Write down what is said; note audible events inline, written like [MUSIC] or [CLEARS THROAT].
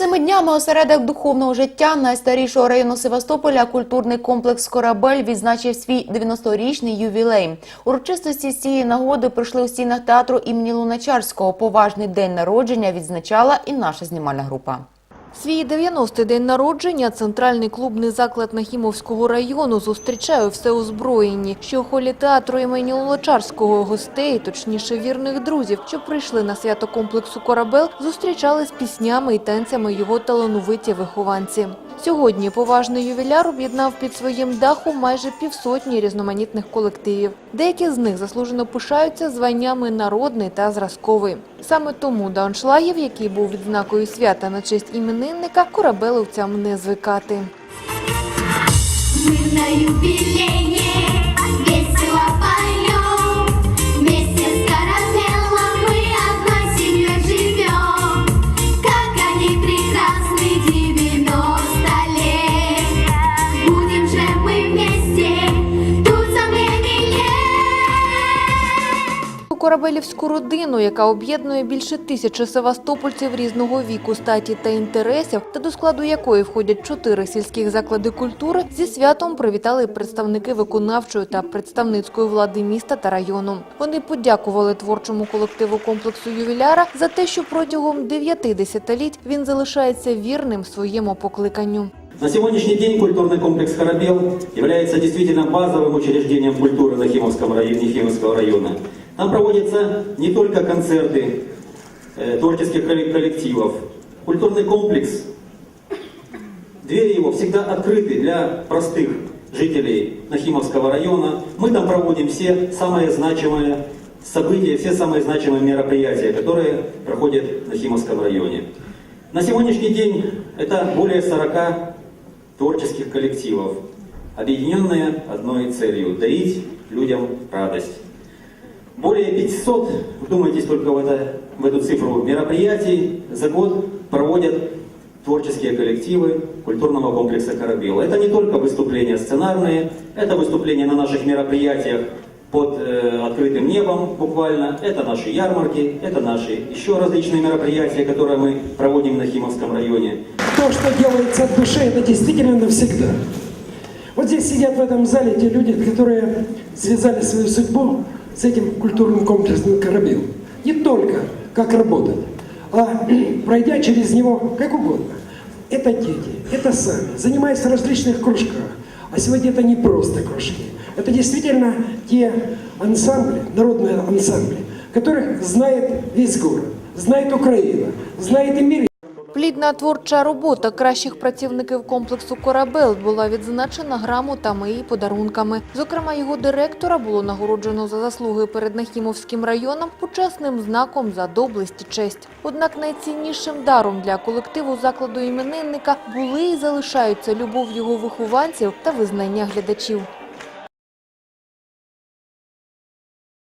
Цими днями осередок духовного життя найстарішого району Севастополя культурний комплекс Корабель відзначив свій 90-річний ювілей. Урочистості з цієї нагоди пройшли у стінах театру імені Луначарського. Поважний день народження відзначала і наша знімальна група. Свій 90-й день народження центральний клубний заклад Нахімовського району зустрічає всеозброєні, що у холі театру імені Лолочарського гостей, точніше вірних друзів, що прийшли на свято комплексу «Корабел», зустрічали з піснями і танцями його талановиті вихованці. Сьогодні поважний ювіляр об'єднав під своїм дахом майже півсотні різноманітних колективів. Деякі з них заслужено пишаються званнями народний та зразковий. Саме тому до аншлагів, який був відзнакою свята на честь іменинника, корабеловцям не звикати. Ми на юбилее корабелівську родину, яка об'єднує більше тисячі севастопольців різного віку, статі та інтересів, та до складу якої входять чотири сільських заклади культури, зі святом привітали представники виконавчої та представницької влади міста та району. Вони подякували творчому колективу комплексу ювіляра за те, що протягом дев'яти десятиліть він залишається вірним своєму покликанню. На сегодняшний день культурный комплекс «Корабел» является действительно базовым учреждением культуры Нахимовского района, Нахимовского района. Там проводятся не только концерты э, творческих коллек- коллективов. Культурный комплекс, двери его всегда открыты для простых жителей Нахимовского района. Мы там проводим все самые значимые события, все самые значимые мероприятия, которые проходят в Нахимовском районе. На сегодняшний день это более 40 творческих коллективов, объединенные одной целью – дарить людям радость. Более 500, вдумайтесь только в, это, в эту цифру, мероприятий за год проводят творческие коллективы культурного комплекса «Корабел». Это не только выступления сценарные, это выступления на наших мероприятиях под э, открытым небом буквально, это наши ярмарки, это наши еще различные мероприятия, которые мы проводим в Нахимовском районе. То, что делается от души, это действительно навсегда. Вот здесь сидят в этом зале те люди, которые связали свою судьбу с этим культурным комплексом «Корабел». Не только как работать, а [CLEARS THROAT] пройдя через него как угодно. Это дети, это сами, занимаясь в различных кружках. А сегодня это не просто кружки. Это действительно те ансамбли, народные ансамбли, которых знает весь город, знает Украина, знает и мир. Плідна творча робота кращих працівників комплексу «Корабел» була відзначена грамотами і подарунками. Зокрема, його директора було нагороджено за заслуги перед Нахімовським районом почесним знаком за доблесть і честь. Однак найціннішим даром для колективу закладу іменинника були і залишаються любов його вихованців та визнання глядачів.